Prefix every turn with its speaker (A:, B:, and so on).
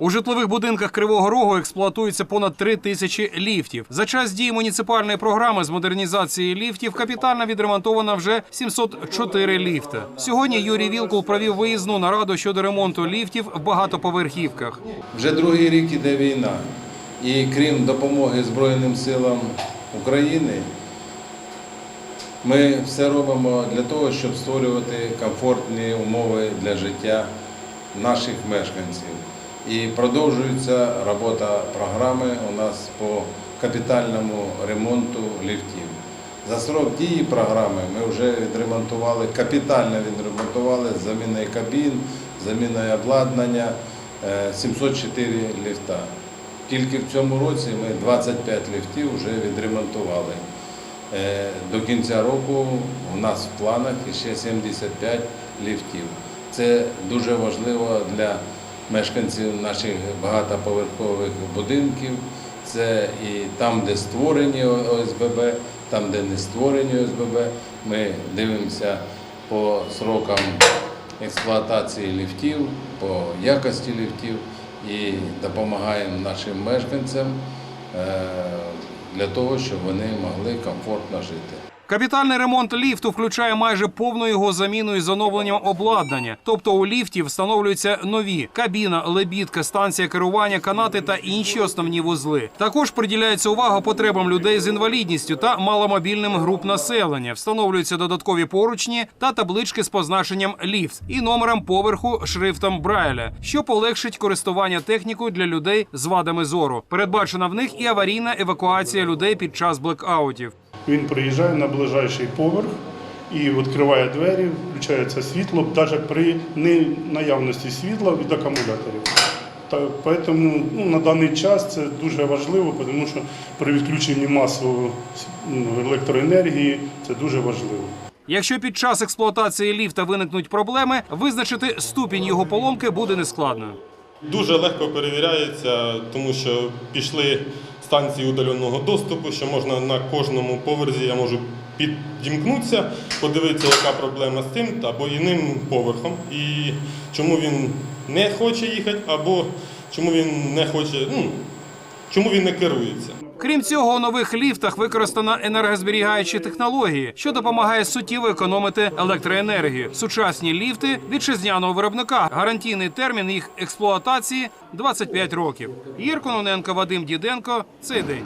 A: У житлових будинках Кривого Рогу експлуатується понад три тисячі ліфтів. За час дії муніципальної програми з модернізації ліфтів капітально відремонтовано вже 704 ліфти. Сьогодні Юрій Вілкул провів виїзну нараду щодо ремонту ліфтів в багатоповерхівках.
B: Вже другий рік іде війна, і крім допомоги Збройним силам України, ми все робимо для того, щоб створювати комфортні умови для життя наших мешканців. І продовжується робота програми у нас по капітальному ремонту ліфтів. За срок дії програми ми вже відремонтували, капітально відремонтували з заміною кабін, заміною обладнання е, 704 ліфта. Тільки в цьому році ми 25 ліфтів вже відремонтували. Е, До кінця року у нас в планах ще 75 ліфтів. Це дуже важливо для мешканців наших багатоповерхових будинків. Це і там, де створені ОСББ, там, де не створені ОСББ. Ми дивимося по срокам експлуатації ліфтів, по якості ліфтів і допомагаємо нашим мешканцям е, для того, щоб вони могли комфортно жити.
A: Капітальний ремонт ліфту включає майже повну його заміну із оновленням обладнання. Тобто у ліфті встановлюються нові кабіна, лебідка, станція керування, канати та інші основні вузли. Також приділяється увага потребам людей з інвалідністю та маломобільним груп населення. Встановлюються додаткові поручні та таблички з позначенням ліфт і номером поверху шрифтом Брайля, що полегшить користування технікою для людей з вадами зору. Передбачена в них і аварійна евакуація людей під час блекаутів.
C: Він приїжджає на ближайший поверх і відкриває двері, включається світло, навіть при ненаявності світла від акумуляторів. Та, тому ну, на даний час це дуже важливо, тому що при відключенні масової ну, електроенергії це дуже важливо.
A: Якщо під час експлуатації ліфта виникнуть проблеми, визначити ступінь його поломки буде нескладно.
D: Дуже легко перевіряється, тому що пішли станції удаленого доступу, що можна на кожному поверсі я можу підімкнутися, подивитися, яка проблема з цим або іним поверхом, і чому він не хоче їхати, або чому він не хоче, ну, чому він не керується.
A: Крім цього, у нових ліфтах використано енергозберігаючі технології, що допомагає суттєво економити електроенергію. Сучасні ліфти вітчизняного виробника. Гарантійний термін їх експлуатації 25 років. Єркононенко, Вадим Діденко. Цей день.